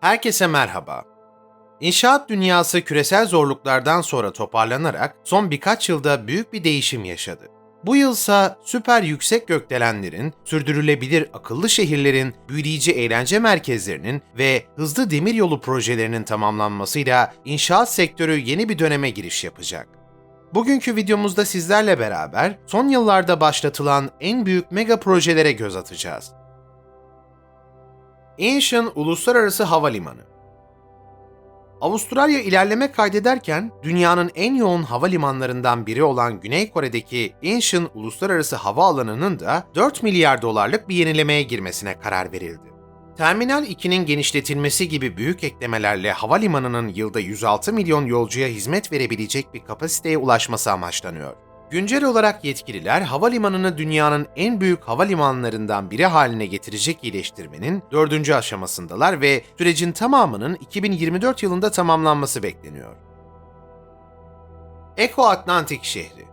Herkese merhaba. İnşaat dünyası küresel zorluklardan sonra toparlanarak son birkaç yılda büyük bir değişim yaşadı. Bu yılsa süper yüksek gökdelenlerin, sürdürülebilir akıllı şehirlerin, büyüleyici eğlence merkezlerinin ve hızlı demiryolu projelerinin tamamlanmasıyla inşaat sektörü yeni bir döneme giriş yapacak. Bugünkü videomuzda sizlerle beraber son yıllarda başlatılan en büyük mega projelere göz atacağız. Incheon Uluslararası Havalimanı Avustralya ilerleme kaydederken dünyanın en yoğun havalimanlarından biri olan Güney Kore'deki Incheon Uluslararası Havaalanı'nın da 4 milyar dolarlık bir yenilemeye girmesine karar verildi. Terminal 2'nin genişletilmesi gibi büyük eklemelerle havalimanının yılda 106 milyon yolcuya hizmet verebilecek bir kapasiteye ulaşması amaçlanıyor. Güncel olarak yetkililer havalimanını dünyanın en büyük havalimanlarından biri haline getirecek iyileştirmenin dördüncü aşamasındalar ve sürecin tamamının 2024 yılında tamamlanması bekleniyor. Eko Atlantik şehri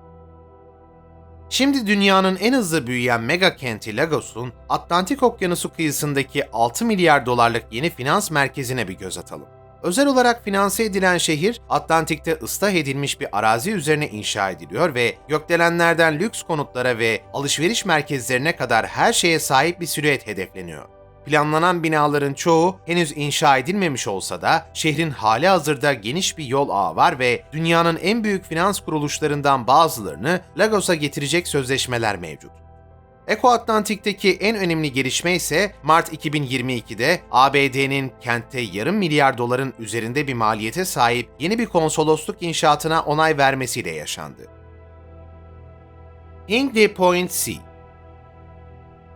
Şimdi dünyanın en hızlı büyüyen mega kenti Lagos'un Atlantik Okyanusu kıyısındaki 6 milyar dolarlık yeni finans merkezine bir göz atalım. Özel olarak finanse edilen şehir, Atlantik'te ıslah edilmiş bir arazi üzerine inşa ediliyor ve gökdelenlerden lüks konutlara ve alışveriş merkezlerine kadar her şeye sahip bir silüet hedefleniyor. Planlanan binaların çoğu henüz inşa edilmemiş olsa da şehrin hali hazırda geniş bir yol ağı var ve dünyanın en büyük finans kuruluşlarından bazılarını Lagos'a getirecek sözleşmeler mevcut. Eko Atlantik'teki en önemli gelişme ise Mart 2022'de ABD'nin kentte yarım milyar doların üzerinde bir maliyete sahip yeni bir konsolosluk inşaatına onay vermesiyle yaşandı. Hinkley Point C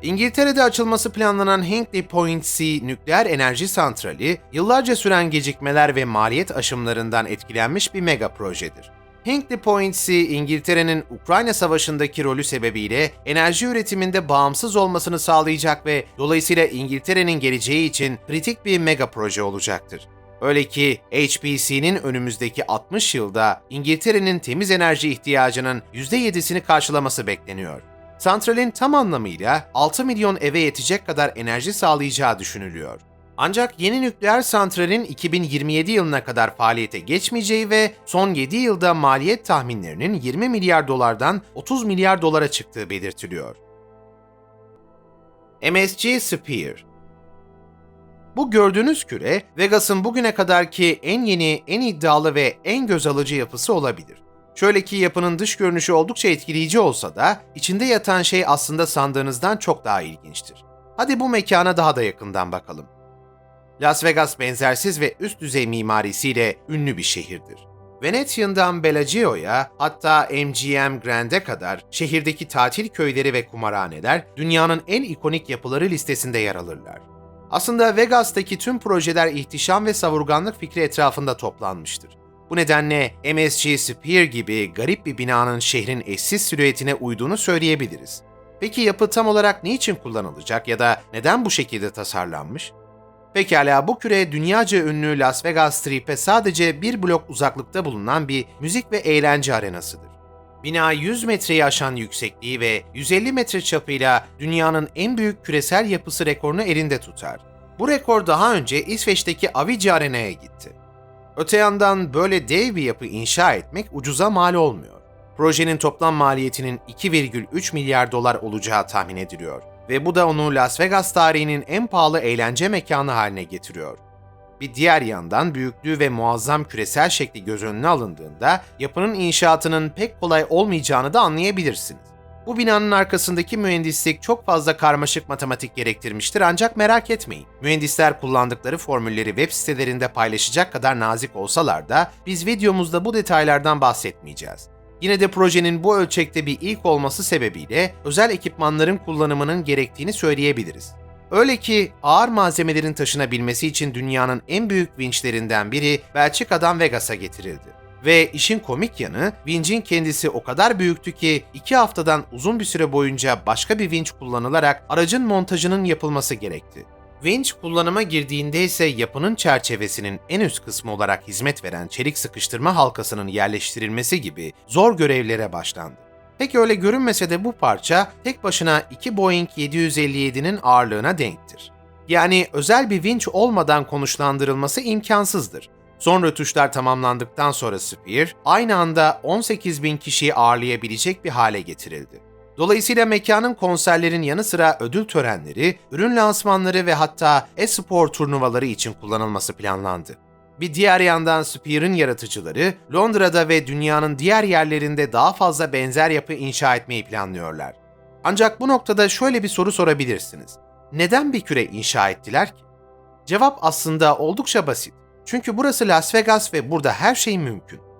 İngiltere'de açılması planlanan Hinkley Point C nükleer enerji santrali, yıllarca süren gecikmeler ve maliyet aşımlarından etkilenmiş bir mega projedir. Hinkley Point C, İngiltere'nin Ukrayna Savaşı'ndaki rolü sebebiyle enerji üretiminde bağımsız olmasını sağlayacak ve dolayısıyla İngiltere'nin geleceği için kritik bir mega proje olacaktır. Öyle ki HPC'nin önümüzdeki 60 yılda İngiltere'nin temiz enerji ihtiyacının %7'sini karşılaması bekleniyor. Santralin tam anlamıyla 6 milyon eve yetecek kadar enerji sağlayacağı düşünülüyor. Ancak yeni nükleer santralin 2027 yılına kadar faaliyete geçmeyeceği ve son 7 yılda maliyet tahminlerinin 20 milyar dolardan 30 milyar dolara çıktığı belirtiliyor. MSG Sphere Bu gördüğünüz küre, Vegas'ın bugüne kadarki en yeni, en iddialı ve en göz alıcı yapısı olabilir. Şöyle ki yapının dış görünüşü oldukça etkileyici olsa da içinde yatan şey aslında sandığınızdan çok daha ilginçtir. Hadi bu mekana daha da yakından bakalım. Las Vegas benzersiz ve üst düzey mimarisiyle ünlü bir şehirdir. Venetian'dan Bellagio'ya hatta MGM Grand'e kadar şehirdeki tatil köyleri ve kumarhaneler dünyanın en ikonik yapıları listesinde yer alırlar. Aslında Vegas'taki tüm projeler ihtişam ve savurganlık fikri etrafında toplanmıştır. Bu nedenle MSG Sphere gibi garip bir binanın şehrin eşsiz silüetine uyduğunu söyleyebiliriz. Peki yapı tam olarak ne için kullanılacak ya da neden bu şekilde tasarlanmış? Pekala bu küre dünyaca ünlü Las Vegas Strip'e sadece bir blok uzaklıkta bulunan bir müzik ve eğlence arenasıdır. Bina 100 metreyi aşan yüksekliği ve 150 metre çapıyla dünyanın en büyük küresel yapısı rekorunu elinde tutar. Bu rekor daha önce İsveç'teki Avicii Arena'ya gitti. Öte yandan böyle dev bir yapı inşa etmek ucuza mal olmuyor. Projenin toplam maliyetinin 2,3 milyar dolar olacağı tahmin ediliyor ve bu da onu Las Vegas tarihinin en pahalı eğlence mekanı haline getiriyor. Bir diğer yandan büyüklüğü ve muazzam küresel şekli göz önüne alındığında yapının inşaatının pek kolay olmayacağını da anlayabilirsiniz. Bu binanın arkasındaki mühendislik çok fazla karmaşık matematik gerektirmiştir ancak merak etmeyin. Mühendisler kullandıkları formülleri web sitelerinde paylaşacak kadar nazik olsalar da biz videomuzda bu detaylardan bahsetmeyeceğiz. Yine de projenin bu ölçekte bir ilk olması sebebiyle özel ekipmanların kullanımının gerektiğini söyleyebiliriz. Öyle ki ağır malzemelerin taşınabilmesi için dünyanın en büyük vinçlerinden biri Belçika'dan Vegas'a getirildi. Ve işin komik yanı vincin kendisi o kadar büyüktü ki iki haftadan uzun bir süre boyunca başka bir vinç kullanılarak aracın montajının yapılması gerekti. Winch kullanıma girdiğinde ise yapının çerçevesinin en üst kısmı olarak hizmet veren çelik sıkıştırma halkasının yerleştirilmesi gibi zor görevlere başlandı. Pek öyle görünmese de bu parça tek başına iki Boeing 757'nin ağırlığına denktir. Yani özel bir vinç olmadan konuşlandırılması imkansızdır. Son rötuşlar tamamlandıktan sonra Sphere, aynı anda 18 bin kişiyi ağırlayabilecek bir hale getirildi. Dolayısıyla mekanın konserlerin yanı sıra ödül törenleri, ürün lansmanları ve hatta e-spor turnuvaları için kullanılması planlandı. Bir diğer yandan Sphere'ın yaratıcıları Londra'da ve dünyanın diğer yerlerinde daha fazla benzer yapı inşa etmeyi planlıyorlar. Ancak bu noktada şöyle bir soru sorabilirsiniz. Neden bir küre inşa ettiler ki? Cevap aslında oldukça basit. Çünkü burası Las Vegas ve burada her şey mümkün.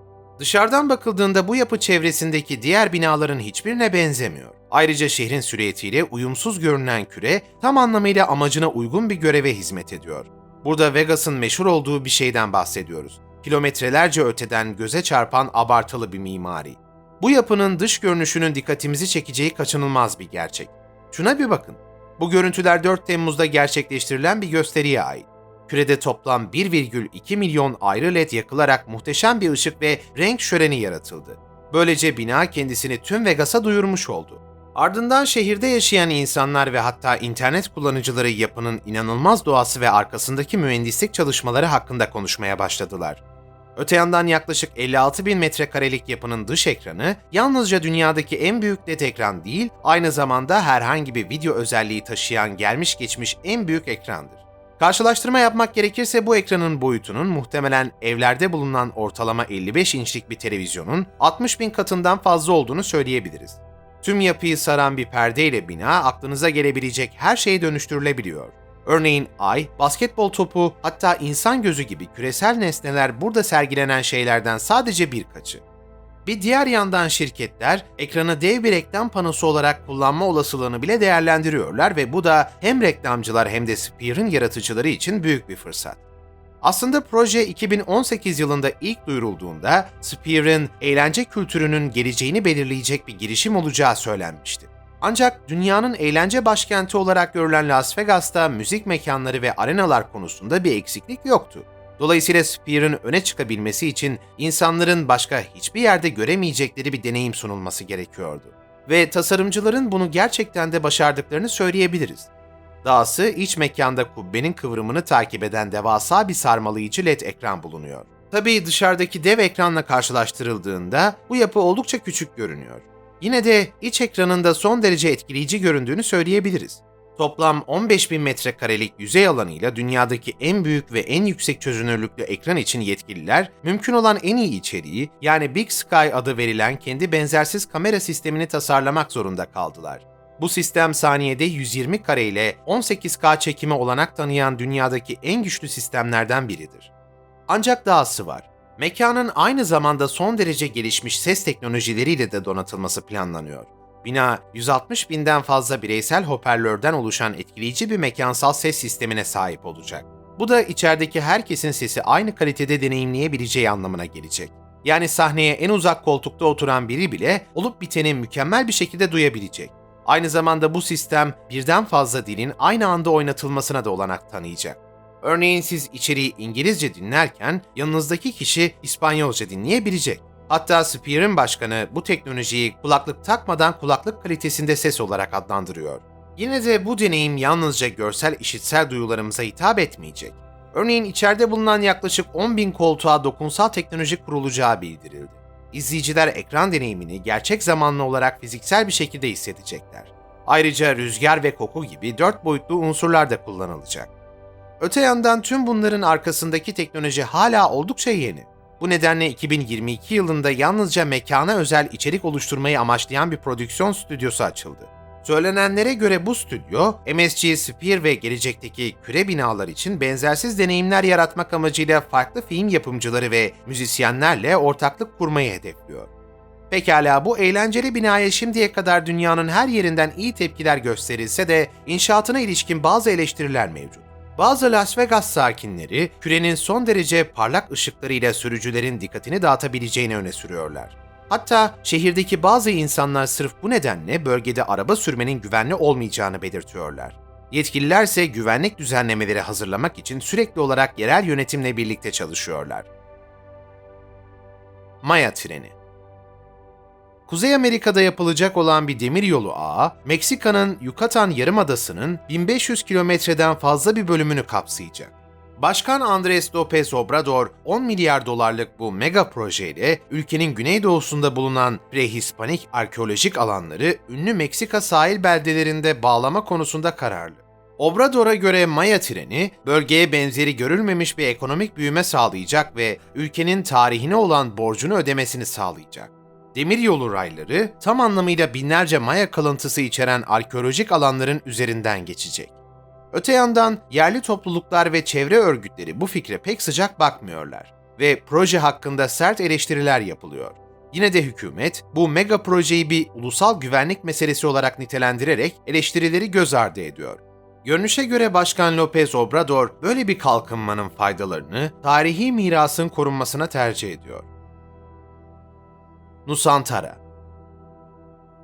Dışarıdan bakıldığında bu yapı çevresindeki diğer binaların hiçbirine benzemiyor. Ayrıca şehrin süriyetiyle uyumsuz görünen küre tam anlamıyla amacına uygun bir göreve hizmet ediyor. Burada Vegas'ın meşhur olduğu bir şeyden bahsediyoruz. Kilometrelerce öteden göze çarpan abartılı bir mimari. Bu yapının dış görünüşünün dikkatimizi çekeceği kaçınılmaz bir gerçek. Şuna bir bakın. Bu görüntüler 4 Temmuz'da gerçekleştirilen bir gösteriye ait. Kürede toplam 1,2 milyon ayrı led yakılarak muhteşem bir ışık ve renk şöleni yaratıldı. Böylece bina kendisini tüm Vegas'a duyurmuş oldu. Ardından şehirde yaşayan insanlar ve hatta internet kullanıcıları yapının inanılmaz doğası ve arkasındaki mühendislik çalışmaları hakkında konuşmaya başladılar. Öte yandan yaklaşık 56 bin metrekarelik yapının dış ekranı yalnızca dünyadaki en büyük led ekran değil, aynı zamanda herhangi bir video özelliği taşıyan gelmiş geçmiş en büyük ekrandır. Karşılaştırma yapmak gerekirse bu ekranın boyutunun muhtemelen evlerde bulunan ortalama 55 inçlik bir televizyonun 60 bin katından fazla olduğunu söyleyebiliriz. Tüm yapıyı saran bir perdeyle bina aklınıza gelebilecek her şeye dönüştürülebiliyor. Örneğin ay, basketbol topu, hatta insan gözü gibi küresel nesneler burada sergilenen şeylerden sadece birkaçı. Bir diğer yandan şirketler ekranı dev bir reklam panosu olarak kullanma olasılığını bile değerlendiriyorlar ve bu da hem reklamcılar hem de Sphere'ın yaratıcıları için büyük bir fırsat. Aslında proje 2018 yılında ilk duyurulduğunda Sphere'ın eğlence kültürünün geleceğini belirleyecek bir girişim olacağı söylenmişti. Ancak dünyanın eğlence başkenti olarak görülen Las Vegas'ta müzik mekanları ve arenalar konusunda bir eksiklik yoktu. Dolayısıyla Sphere'ın öne çıkabilmesi için insanların başka hiçbir yerde göremeyecekleri bir deneyim sunulması gerekiyordu. Ve tasarımcıların bunu gerçekten de başardıklarını söyleyebiliriz. Dahası iç mekanda kubbenin kıvrımını takip eden devasa bir sarmalayıcı LED ekran bulunuyor. Tabii dışarıdaki dev ekranla karşılaştırıldığında bu yapı oldukça küçük görünüyor. Yine de iç ekranında son derece etkileyici göründüğünü söyleyebiliriz. Toplam 15.000 metrekarelik yüzey alanıyla dünyadaki en büyük ve en yüksek çözünürlüklü ekran için yetkililer, mümkün olan en iyi içeriği yani Big Sky adı verilen kendi benzersiz kamera sistemini tasarlamak zorunda kaldılar. Bu sistem saniyede 120 kare ile 18K çekime olanak tanıyan dünyadaki en güçlü sistemlerden biridir. Ancak dahası var. Mekanın aynı zamanda son derece gelişmiş ses teknolojileriyle de donatılması planlanıyor. Bina 160 binden fazla bireysel hoparlörden oluşan etkileyici bir mekansal ses sistemine sahip olacak. Bu da içerideki herkesin sesi aynı kalitede deneyimleyebileceği anlamına gelecek. Yani sahneye en uzak koltukta oturan biri bile olup biteni mükemmel bir şekilde duyabilecek. Aynı zamanda bu sistem birden fazla dilin aynı anda oynatılmasına da olanak tanıyacak. Örneğin siz içeriği İngilizce dinlerken yanınızdaki kişi İspanyolca dinleyebilecek. Hatta Sphere'ın başkanı bu teknolojiyi kulaklık takmadan kulaklık kalitesinde ses olarak adlandırıyor. Yine de bu deneyim yalnızca görsel işitsel duyularımıza hitap etmeyecek. Örneğin içeride bulunan yaklaşık 10 bin koltuğa dokunsal teknoloji kurulacağı bildirildi. İzleyiciler ekran deneyimini gerçek zamanlı olarak fiziksel bir şekilde hissedecekler. Ayrıca rüzgar ve koku gibi dört boyutlu unsurlar da kullanılacak. Öte yandan tüm bunların arkasındaki teknoloji hala oldukça yeni. Bu nedenle 2022 yılında yalnızca mekana özel içerik oluşturmayı amaçlayan bir prodüksiyon stüdyosu açıldı. Söylenenlere göre bu stüdyo, MSG Sphere ve gelecekteki küre binalar için benzersiz deneyimler yaratmak amacıyla farklı film yapımcıları ve müzisyenlerle ortaklık kurmayı hedefliyor. Pekala bu eğlenceli binaya şimdiye kadar dünyanın her yerinden iyi tepkiler gösterilse de inşaatına ilişkin bazı eleştiriler mevcut. Bazı Las Vegas sakinleri kürenin son derece parlak ışıklarıyla sürücülerin dikkatini dağıtabileceğini öne sürüyorlar. Hatta şehirdeki bazı insanlar sırf bu nedenle bölgede araba sürmenin güvenli olmayacağını belirtiyorlar. Yetkililer ise güvenlik düzenlemeleri hazırlamak için sürekli olarak yerel yönetimle birlikte çalışıyorlar. Maya treni Kuzey Amerika'da yapılacak olan bir demiryolu ağı, Meksika'nın Yucatan Yarımadası'nın 1500 kilometreden fazla bir bölümünü kapsayacak. Başkan Andrés López Obrador 10 milyar dolarlık bu mega projeyle ülkenin güneydoğusunda bulunan prehispanik arkeolojik alanları ünlü Meksika sahil beldelerinde bağlama konusunda kararlı. Obrador'a göre Maya treni, bölgeye benzeri görülmemiş bir ekonomik büyüme sağlayacak ve ülkenin tarihine olan borcunu ödemesini sağlayacak. Demiryolu rayları tam anlamıyla binlerce Maya kalıntısı içeren arkeolojik alanların üzerinden geçecek. Öte yandan yerli topluluklar ve çevre örgütleri bu fikre pek sıcak bakmıyorlar ve proje hakkında sert eleştiriler yapılıyor. Yine de hükümet bu mega projeyi bir ulusal güvenlik meselesi olarak nitelendirerek eleştirileri göz ardı ediyor. Görünüşe göre Başkan López Obrador böyle bir kalkınmanın faydalarını tarihi mirasın korunmasına tercih ediyor. Nusantara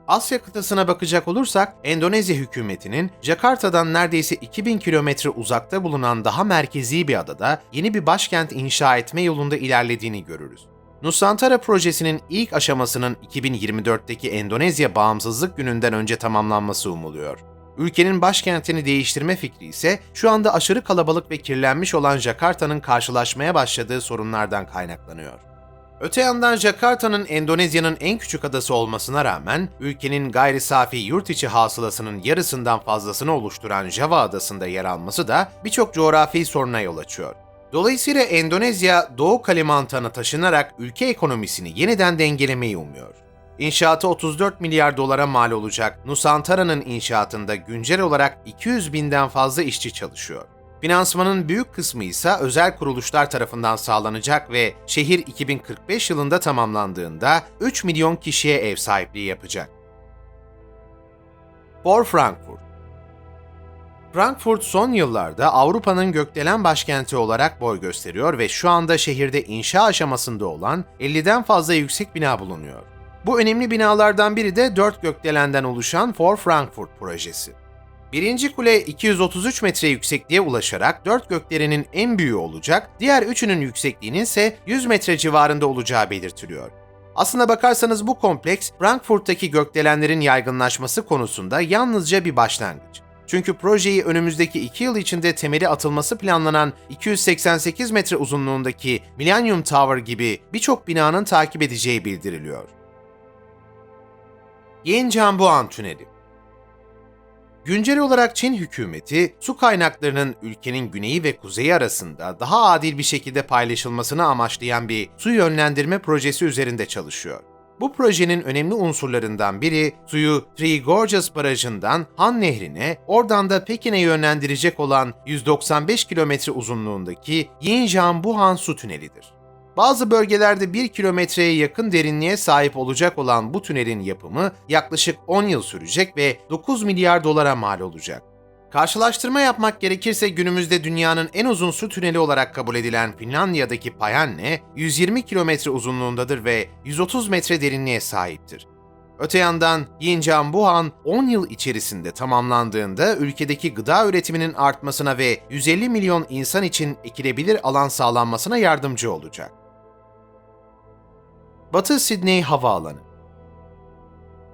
Asya kıtasına bakacak olursak, Endonezya hükümetinin Jakarta'dan neredeyse 2000 kilometre uzakta bulunan daha merkezi bir adada yeni bir başkent inşa etme yolunda ilerlediğini görürüz. Nusantara projesinin ilk aşamasının 2024'teki Endonezya bağımsızlık gününden önce tamamlanması umuluyor. Ülkenin başkentini değiştirme fikri ise şu anda aşırı kalabalık ve kirlenmiş olan Jakarta'nın karşılaşmaya başladığı sorunlardan kaynaklanıyor. Öte yandan Jakarta'nın Endonezya'nın en küçük adası olmasına rağmen ülkenin gayri safi yurt içi hasılasının yarısından fazlasını oluşturan Java adasında yer alması da birçok coğrafi soruna yol açıyor. Dolayısıyla Endonezya Doğu Kalimantan'a taşınarak ülke ekonomisini yeniden dengelemeyi umuyor. İnşaatı 34 milyar dolara mal olacak Nusantara'nın inşaatında güncel olarak 200 binden fazla işçi çalışıyor. Finansmanın büyük kısmı ise özel kuruluşlar tarafından sağlanacak ve şehir 2045 yılında tamamlandığında 3 milyon kişiye ev sahipliği yapacak. For Frankfurt Frankfurt son yıllarda Avrupa'nın gökdelen başkenti olarak boy gösteriyor ve şu anda şehirde inşa aşamasında olan 50'den fazla yüksek bina bulunuyor. Bu önemli binalardan biri de 4 gökdelenden oluşan For Frankfurt projesi. Birinci kule 233 metre yüksekliğe ulaşarak dört göklerinin en büyüğü olacak, diğer üçünün yüksekliğinin ise 100 metre civarında olacağı belirtiliyor. Aslına bakarsanız bu kompleks Frankfurt'taki gökdelenlerin yaygınlaşması konusunda yalnızca bir başlangıç. Çünkü projeyi önümüzdeki iki yıl içinde temeli atılması planlanan 288 metre uzunluğundaki Millennium Tower gibi birçok binanın takip edeceği bildiriliyor. Yenjanbuan Tüneli Güncel olarak Çin hükümeti, su kaynaklarının ülkenin güneyi ve kuzeyi arasında daha adil bir şekilde paylaşılmasını amaçlayan bir su yönlendirme projesi üzerinde çalışıyor. Bu projenin önemli unsurlarından biri suyu Three Gorges Barajı'ndan Han Nehri'ne, oradan da Pekin'e yönlendirecek olan 195 kilometre uzunluğundaki Yinjiang-Buhan su tünelidir. Bazı bölgelerde 1 kilometreye yakın derinliğe sahip olacak olan bu tünelin yapımı yaklaşık 10 yıl sürecek ve 9 milyar dolara mal olacak. Karşılaştırma yapmak gerekirse günümüzde dünyanın en uzun su tüneli olarak kabul edilen Finlandiya'daki Payanne 120 kilometre uzunluğundadır ve 130 metre derinliğe sahiptir. Öte yandan Yinjiang-Buhan 10 yıl içerisinde tamamlandığında ülkedeki gıda üretiminin artmasına ve 150 milyon insan için ekilebilir alan sağlanmasına yardımcı olacak. Batı Sydney Havaalanı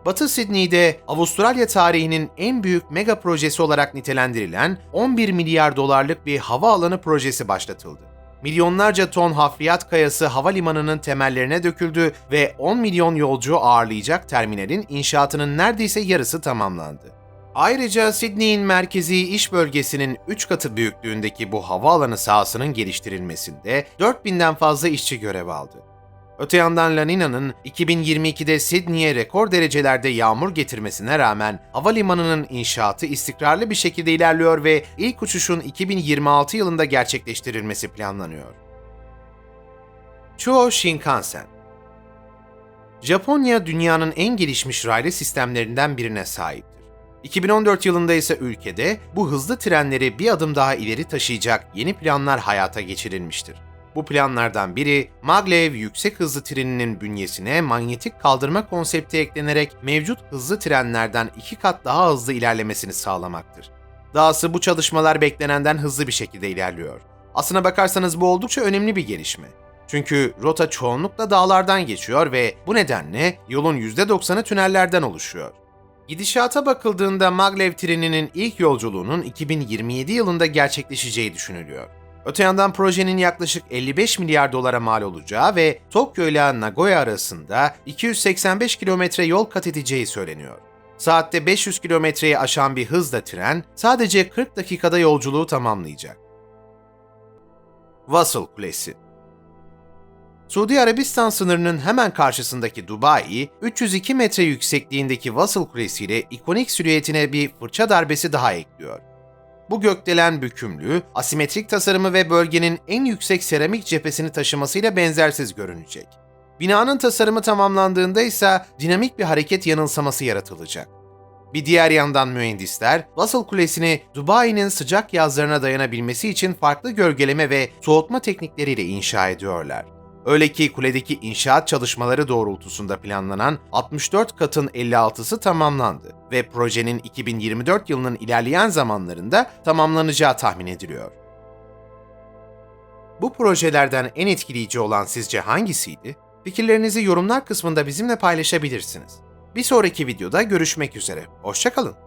Batı Sydney'de Avustralya tarihinin en büyük mega projesi olarak nitelendirilen 11 milyar dolarlık bir havaalanı projesi başlatıldı. Milyonlarca ton hafriyat kayası havalimanının temellerine döküldü ve 10 milyon yolcu ağırlayacak terminalin inşaatının neredeyse yarısı tamamlandı. Ayrıca Sydney'in merkezi iş bölgesinin 3 katı büyüklüğündeki bu havaalanı sahasının geliştirilmesinde 4000'den fazla işçi görev aldı. Öte yandan La Nina'nın 2022'de Sydney'e rekor derecelerde yağmur getirmesine rağmen havalimanının inşaatı istikrarlı bir şekilde ilerliyor ve ilk uçuşun 2026 yılında gerçekleştirilmesi planlanıyor. Chuo Shinkansen Japonya dünyanın en gelişmiş raylı sistemlerinden birine sahiptir. 2014 yılında ise ülkede bu hızlı trenleri bir adım daha ileri taşıyacak yeni planlar hayata geçirilmiştir. Bu planlardan biri maglev yüksek hızlı treninin bünyesine manyetik kaldırma konsepti eklenerek mevcut hızlı trenlerden iki kat daha hızlı ilerlemesini sağlamaktır. Dahası bu çalışmalar beklenenden hızlı bir şekilde ilerliyor. Aslına bakarsanız bu oldukça önemli bir gelişme. Çünkü rota çoğunlukla dağlardan geçiyor ve bu nedenle yolun %90'ı tünellerden oluşuyor. Gidişata bakıldığında maglev treninin ilk yolculuğunun 2027 yılında gerçekleşeceği düşünülüyor. Öte yandan projenin yaklaşık 55 milyar dolara mal olacağı ve Tokyo ile Nagoya arasında 285 kilometre yol kat edeceği söyleniyor. Saatte 500 kilometreyi aşan bir hızla tren sadece 40 dakikada yolculuğu tamamlayacak. Wasl Kulesi Suudi Arabistan sınırının hemen karşısındaki Dubai, 302 metre yüksekliğindeki Wasl Kulesi ile ikonik silüetine bir fırça darbesi daha ekliyor. Bu gökdelen bükümlü, asimetrik tasarımı ve bölgenin en yüksek seramik cephesini taşımasıyla benzersiz görünecek. Binanın tasarımı tamamlandığında ise dinamik bir hareket yanılsaması yaratılacak. Bir diğer yandan mühendisler, Wasl Kulesi'ni Dubai'nin sıcak yazlarına dayanabilmesi için farklı gölgeleme ve soğutma teknikleriyle inşa ediyorlar. Öyle ki kuledeki inşaat çalışmaları doğrultusunda planlanan 64 katın 56'sı tamamlandı ve projenin 2024 yılının ilerleyen zamanlarında tamamlanacağı tahmin ediliyor. Bu projelerden en etkileyici olan sizce hangisiydi? Fikirlerinizi yorumlar kısmında bizimle paylaşabilirsiniz. Bir sonraki videoda görüşmek üzere. Hoşçakalın.